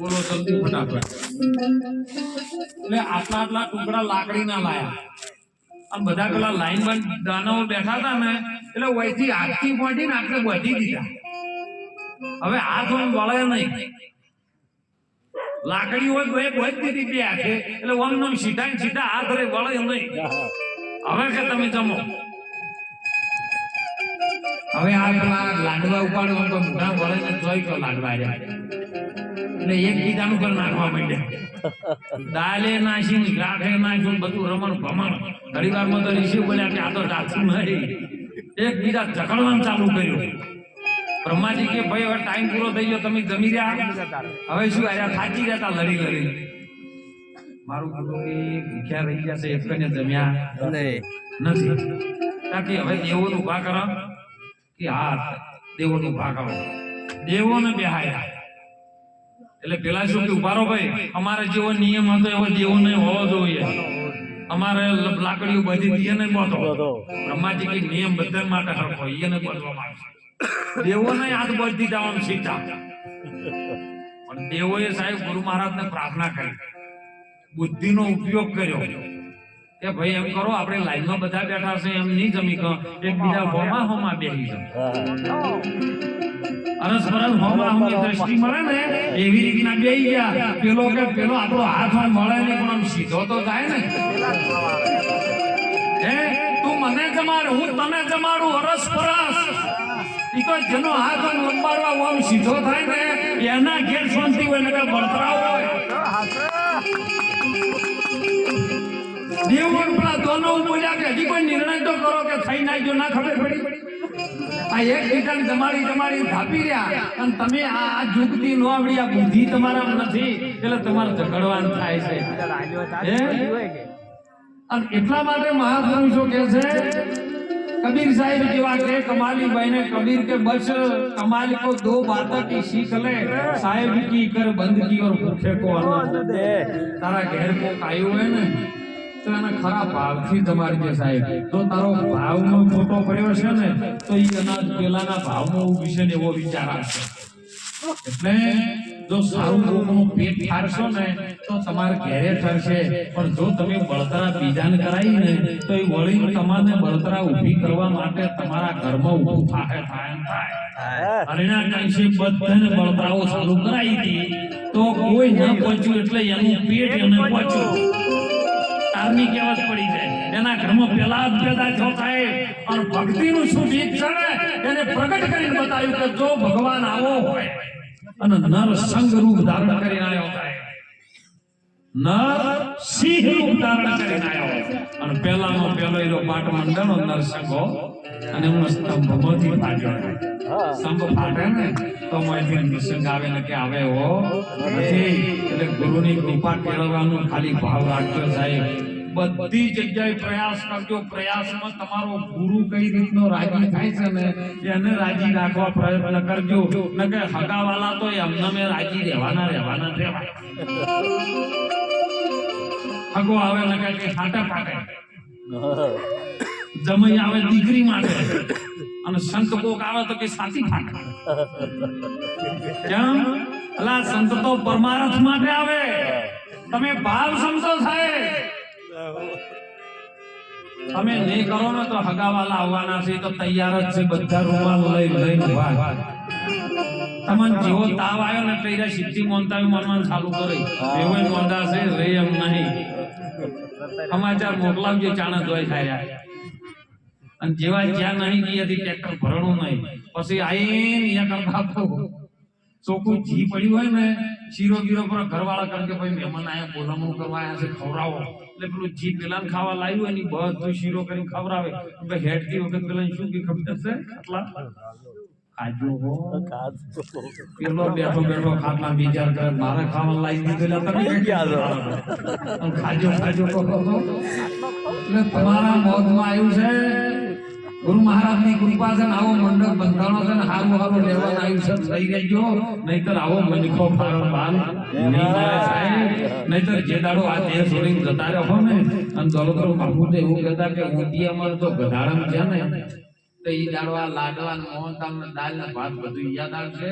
બોલો જલ્દી ફટાફટ એટલે આટલા આટલા ટુકડા લાકડીના લાયા. આ બધા પેલા લાઈન બંધ દાનવો બેઠા હતા ને, એટલે વયથી હાથથી પહોંચીને આટલે વધી દીધા. હવે હાથ ઓમ વળે નહીં. લાકડી હોય તો એક વધી દીધી બે હાથે. એટલે ઓમ નમ સીધા ને સીધા હાથ રે વળે નહીં. હવે કે તમે જમો. હવે આ પેલા લાડવા ઉપાડો તો મોઢા વળે ને જોઈ તો લાડવા રહ્યા. એટલે એક બીજાનું પર નાખવા માંડ્યા. દાલે નાસી ગાંઠે નાખ્યું બધું રમણ ભમણ. ઘણી વારમાં તો ઋષિ બોલ્યા કે આ તો જાતું નહીં. એક બીજા ઝઘડવાનું ચાલુ કર્યું. બ્રહ્માજી કે ભાઈ હવે ટાઈમ પૂરો થઈ ગયો તમે જમી રહ્યા? હવે શું આયા થાકી ગયા તા લડી લડી. મારું કે ભૂખ્યા રહી ગયા છે એક ને જમ્યા નથી. તાકી હવે દેવો ઊભા કરો. કે હા દેવોને ઊભા કરો. દેવોને બેહાયા એટલે પેલા શું કે ઉભારો ભાઈ. અમારે જેવો નિયમ હતો, એવો દેવો નહીં હોવો જોઈએ. અમારે લાકડીઓ બધી દીએ નહીં બોધો. બ્રહ્માજી કે નિયમ બધા માટે હરખો એને બોધવામાં આવશે દેવો નહીં હાથ બોધી જવાનું સીધા. પણ દેવોએ સાહેબ ગુરુ મહારાજને પ્રાર્થના કરી. બુદ્ધિનો ઉપયોગ કર્યો. કે ભાઈ એમ કરો, આપણે લાઈનમાં બધા બેઠા છે, એમ નહીં જમી કહો એકબીજા હોમા હોમા બેસી જમ અરસપરસ હોમા હોમી દ્રષ્ટિ મળે ને, એવી રીતના બેહી ગયા. પેલો કે, પેલો આપણો હાથ મળે ને પણ આમ સીધો તો થાય ને. હે, તું મને જમાડ, હું તને જમાડું અરસપરસ ઈ તો જેનો હાથ લંબાડવા આમ સીધો થાય ને, એના ઘેર શાંતિ હોય ને કે બળતરાવ હોય. દેવગણ પેલા દોનો બોલ્યા કે હજી કોઈ નિર્ણય તો કરો કે થઈ નાય જો ના ખબર પડી. આ એક ઠેકાણે તમારી તમારી થાપી રહ્યા અને તમે આ જુગતી નો આવડી, આ બુદ્ધિ તમારામાં નથી. એટલે તમારે ઝઘડવાનું થાય છે. અને એટલા માટે મહાપુરુષો કે છે? કબીર સાહેબ જેવા કે કમાલી ભાઈને કબીર કે બસ, કમાલ કો દો બાતા કી શીખ લે. સાહેબ કી કર બંદગી ઓર ભૂખે કો તારા ઘેર કોક આવ્યું હે ને તો ખરા ભાવથી તમારી જે સાહેબ, તો તારો ભાવનો ફોટો પડ્યો છે ને, તો એ અનાજ પેલાના ભાવનો વિશે એવો વિચાર આવશે એટલે જો સારું કોકનું પેટ ઠારશો ને, તો તમારે ઘેરે ઠરશે. પણ જો તમે બળતરા બીજાને કરાવી ને, તો એ વળી તમારે બળતરા ઊભી કરવા માટે તમારા ઘરમાં ઊભું થાય થાય થાય બધાને બળતરાઓ ચાલુ કરાવી હતી, તો કોઈ ના પહોંચ્યું એટલે એનું પેટ એને પહોંચ્યું. તારની કહેવત પડી જાય એના ઘરમાં પેલા જ પેદા છો થાય અને ભક્તિનું શું બીજ છે એને પ્રગટ કરીને બતાવ્યું કે જો ભગવાન આવો હોય અને નર સંગ રૂપ ધારણ કરીને આવ્યો થાય નર સિંહ રૂપ ધારણ કરીને આવ્યો અને મંડળનો નરસંગો અને હું સ્તંભ ફાટે ને આવે ને કે આવે હો. નથી, એટલે ગુરુની કૃપા કેળવવાનું ખાલી ભાવ રાખજો સાહેબ. બધી જગ્યાએ પ્રયાસ કરજો. પ્રયાસમાં તમારો ગુરુ કઈ રીતનો રાજી થાય છે ને, એને રાજી રાખવા પ્રયત્ન કરજો. નકર હગાવાલા તો એમને મેં રાજી રહેવાના રહેવાના રહેવા હગો આવે ને કે હાટા ફાટે જમઈ આવે દીકરી માટે. અને સંત કોક આવે તો કે સાચી ફાટે કેમ? અલા સંત તો પરમાર્થ માટે આવે. તમે ભાવ સમજો સાહેબ. તમે નહીં કરો ને તો હગાવાલા આવવાના છે, તો તૈયાર જ છે બધા રૂમાલ લઈ લઈને ઊભા તમને જેવો તાવ આવ્યો ને એટલે સિદ્ધિ મોનતા મનમાં ચાલુ કરી. એવો મોંધા છે, રે એમ નહીં. સમાચાર મોકલાવજો, ચાણા જોઈ થાય અને જેવા જ્યાં નહીં ગયા ટ્રેક્ટર ભરણું નહીં. પછી આઈને અહીંયા કરતા ચોખ્ખું ઘી પડ્યું હોય ને શીરો ગીરો પર ઘરવાળા કારણ કે ભાઈ મહેમાન આયા બોલામણું કરવા આવ્યા છે ખવડાવો. એટલે પેલું જી પેલા ખાવા લાવ્યું હોય ને બધું શીરો કરીને ખવડાવે. એટલે હેઠતી વખત પેલા શું કે ખબર છે? આટલા ખાજો હો. પેલો બેઠો બેઠો ખાટલા વિચાર કરે મારે ખાવા લાવી દીધું તમે ગયા ખાજો ખાજો તો. એટલે તમારા મોતમાં આવ્યું છે ગુરુ મહારાજની કૃપા છે આવો મંડપ બંધાણો છે હારું હારું લેવાનું છે થઈ રહેજો નહીતર આવો મનખો ફાળો બાલ નહીતર જે દાડો આ દેહ છોડીને જતા રહો ને. અને દોલતરો બાપુ તો એવું કહેતા કે ઊંધિયામાં તો ગધાડમ છે ને. તો એ દાડો આ લાડવા મોહન મોહનતામ ને દાલ ને ભાત બધું યાદ આવશે.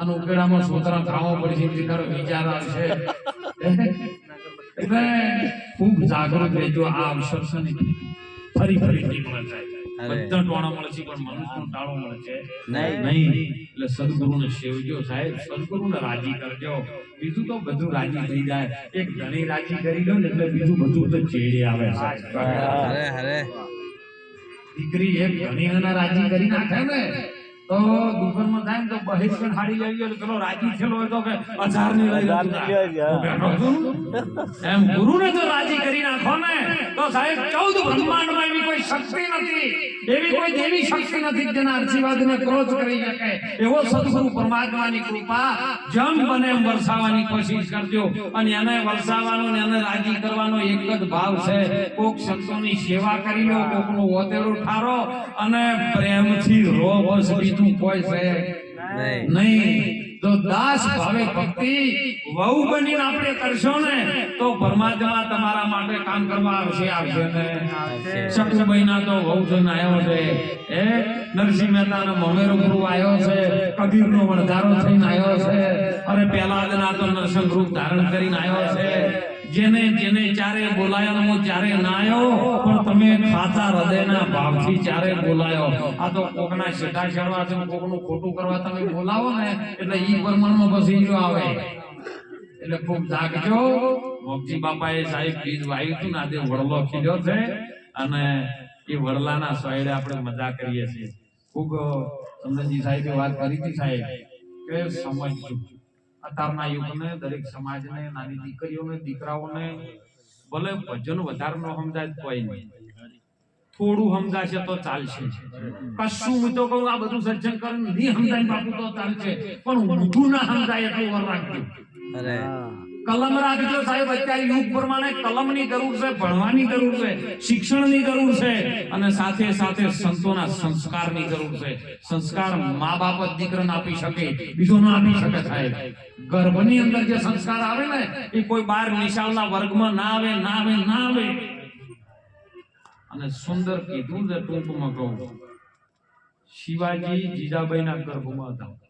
અને ઉકેડામાં સોતરા ખાવો પડશે એથી તારો વિચાર આવશે. એટલે ખૂબ જાગૃત રહેજો, આ અવસર ફરી ફરી ટીમ. અરે. બધા ટોણા મળે છે પણ મનુષ્યનો ટાળો મળે છે. નહીં. નહીં. એટલે સદગુરુને સેવજો સાહેબ સદગુરુને રાજી કરજો. બીજું તો બધું રાજી થઈ જાય. એક ધણી રાજી કરી લો ને એટલે બીજું બધું તો ચેડે આવે. અરે અરે દીકરી એક ધણીને રાજી કરી નાખે ને. તો દુકાનમાં જાય ને તો બહિષ્કર હાડી લેવી હોય પેલો રાજી થયેલો હોય તો કે હજારની લઈ હજારની લઈ જાય. હું. બેઠો છું. એમ ગુરુને જો રાજી કરી નાખો ને. તો સાહેબ ચૌદ બ્રહ્માંડમાં એવી કોઈ શક્તિ નથી. એવી કોઈ દેવી શક્તિ નથી કે જેના આશીર્વાદને ક્રોધ કરી શકે. એવો સદગુરુ પરમાત્માની કૃપા જમ બને એમ વરસાવવાની કોશિશ કરજો. અને એને વરસાવવાનો ને એને રાજી કરવાનો એક જ ભાવ છે. કોક સંતોની સેવા કરી લો કોકનું ઓતેડું ઠારો અને પ્રેમથી રો બસ બીજું કોઈ છે નહીં. તો દાસ ભાવે ભક્તિ વહુ બનીને આપણે કરશો ને તો પરમાત્મા તમારા માટે કામ કરવા આવશે આવશે ને. શકુબાઈના તો વહુ જન આવ્યો છે. એ નરસિંહ મહેતા નો મમેરો ગુરુ આવ્યો છે. કબીરનો વણધારો થઈને આવ્યો છે. અરે ના તો નરસિંહ રૂપ ધારણ કરીને આવ્યો છે. જેને જેને ચારે બોલાયો ચારે ના આવ્યો પણ તમે ખાતા હૃદયના ભાવથી ચારે બોલાયો. આ તો કોકના શેઠા ચડવા છે કોકનું ખોટું કરવા તમે બોલાવો ને, એટલે ઈ પ્રમાણમાં પછી જો આવે. એટલે ખૂબ જાગજો. મોગજી બાપાએ સાહેબ બીજ વાયુ હતું ને, આજે વડલો ખીલ્યો છે. અને એ વડલાના સોયડે આપણે મજા કરીએ છીએ. ખૂબ ચંદનજી સાહેબે વાત કરી હતી સાહેબ. કે સમજજો. અત્યારના યુગને દરેક સમાજને નાની દીકરીઓને દીકરાઓને ભલે ભજન વધારે ન સમજાય કોઈ નહીં. થોડું સમજાશે તો ચાલશે. કશું હું તો કહું આ બધું સજ્જન કરીને નહીં સમજાય બાપુ તો ચાલશે. પણ ઊંધું ના સમજાય એટલું વર રાખજો. અરે. કલમ રાખજો સાહેબ, અત્યારે યુગ પ્રમાણે કલમની જરૂર છે, ભણવાની જરૂર છે, શિક્ષણની જરૂર છે અને સાથે સાથે સંતોના સંસ્કારની જરૂર છે. સંસ્કાર મા બાપ જ દીકરાને આપી શકે બીજો ના આપી શકે સાહેબ. ગર્ભની અંદર જે સંસ્કાર આવે ને, એ કોઈ બાર નિશાળના વર્ગમાં ના આવે ના આવે ના આવે. અને સુંદર કીધું છે ટૂંકમાં કહું, શિવાજી જીજાબાઈના ગર્ભમાં હતા.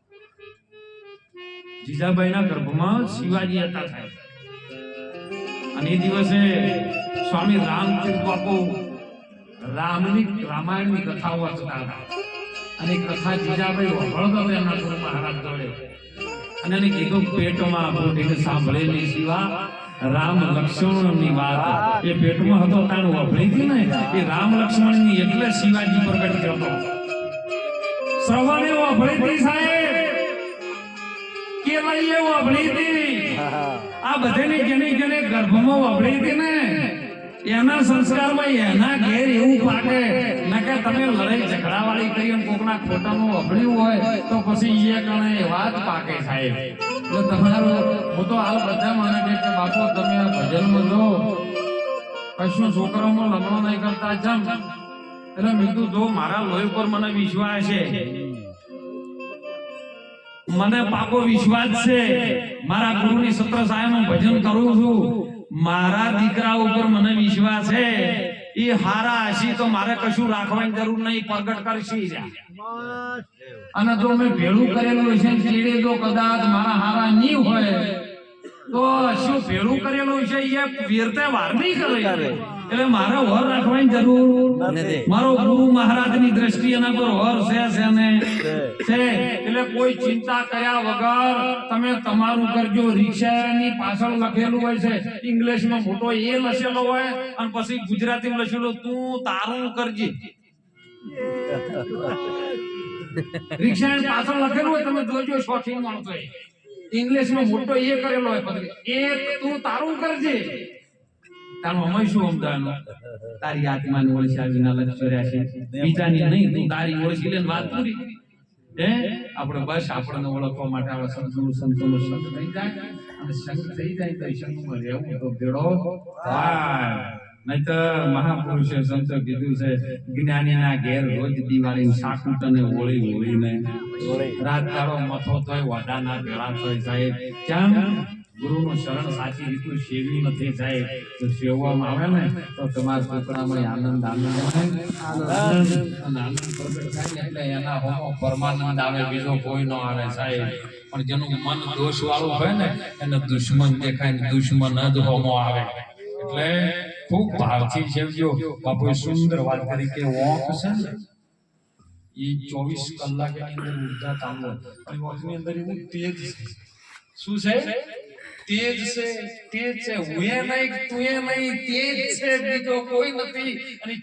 જીજાબાઈના ગર્ભમાં શિવાજી હતા સાહેબ. અને એ દિવસે સ્વામી રામચંદ્ર બાપુ રામની રામાયણની કથાઓ વાંચતા હતા. અને કથા જીજાબાઈ હતો એમના ગુરુ મહારાજ જોડે અને એને કીધું, પેટમાં બોટીને સાંભળેલી શિવા, રામ લક્ષ્મણની વાત. એ પેટમાં હતો, તાણ વફળી હતી ને, એ રામ લક્ષ્મણની એટલે શિવાજી પ્રગટ થયો શ્રવણે વફળી હતી સાહેબ. કેવલીએ વાપરી હતી. આ બધાની જેની જેને ગર્ભમાં વાપરી હતી ને, એના સંસ્કારમાં એના ઘેર એવું પાકે ના કે તમે લડાઈ ઝઘડા વાળી કરી અને કોકના ખોટાનું વભળ્યું હોય, તો પછી એ ગણે એવા પાકે સાહેબ. એટલે તમારો, હું તો હાલ બધા માને કે બાપુ, તમે આ ભજનમાં જો, કશું છોકરાઓમાં લગ્ન નહીં કરતા જમ એટલે મેં કીધું, જો મારા લોહી પર મને વિશ્વાસ છે મને પાકો વિશ્વાસ છે. મારા ગુરુની સત્ર સાહેબ હું ભજન કરું છું. મારા દીકરા ઉપર મને વિશ્વાસ છે. એ હારા હશી તો મારે કશું રાખવાની જરૂર નહીં, પ્રગટ કરશી. અને જો મેં ભેળું કરેલું છે ચીડે જો કદાચ મારા હારા નહીં હોય, તો શું ભેળું કરેલું છે એ વીરતે વાર નહીં કરે. એટલે મારે વર રાખવાની જરૂર. નથી. મારો ગુરુ મહારાજની દ્રષ્ટિ એના પર વર છે છે ને? છે. એટલે કોઈ ચિંતા કર્યા વગર તમે તમારું કરજો. રિક્ષાની પાછળ લખેલું હોય છે. ઇંગ્લિશમાં મોટો એ લખેલો હોય અને પછી ગુજરાતીમાં લખેલું તું તારું કરજે. રિક્ષા પાછળ લખેલું હોય તમે જોજો શોખીન માણસો. ઇંગ્લિશમાં મોટો એ કરેલો હોય પત્રિકા. એ તું તારું કરજે. તારું અમે શું સમજાવવાનું તારી આત્માની ઓળખ્યા વિના લક્ષ છે. બીજાની નહીં તું તારી ઓળખી લે વાત પૂરી. હે? આપણે બસ આપણને ઓળખવા માટે આવા સંતોનો સંતોનો સંગ થઈ જાય. અને સંગ થઈ જાય તો સંગમાં રહેવું તો ભેળો થાય નહીતર મહાપુરુષે સંતો કીધું છે જ્ઞાનીના ઘેર રોજ દિવાળી સાકુટ અને હોળી હોળીને રાત કાળો મથો તોય વાડાના ભેળા થઈ જાય કેમ? ગુરુનું શરણ સાચી રીતનું સેવી નથી થાય તો સેવવામાં આવે ને, તો તમારા છોકરામાં આનંદ આનંદ આનંદ આનંદ એટલે એના હોમો પરમાનંદ આવે, બીજો કોઈ નો આવે સાહેબ. પણ જેનું મન દોષ વાળું હોય ને, એને દુશ્મન દેખાય ને દુશ્મન જ હોમો આવે. એટલે ખૂબ ભાવથી સેવજો બાપુએ સુંદર વાત કરી કે વોંક છે ને, એ ચોવીસ કલાકની અંદર ઊર્જા તાંબો. અને વોંકની અંદર એવું તેજ છે. શું છે? તેજ છે તેજ છે. હું એ નહીં તું એ નહીં તેજ છે.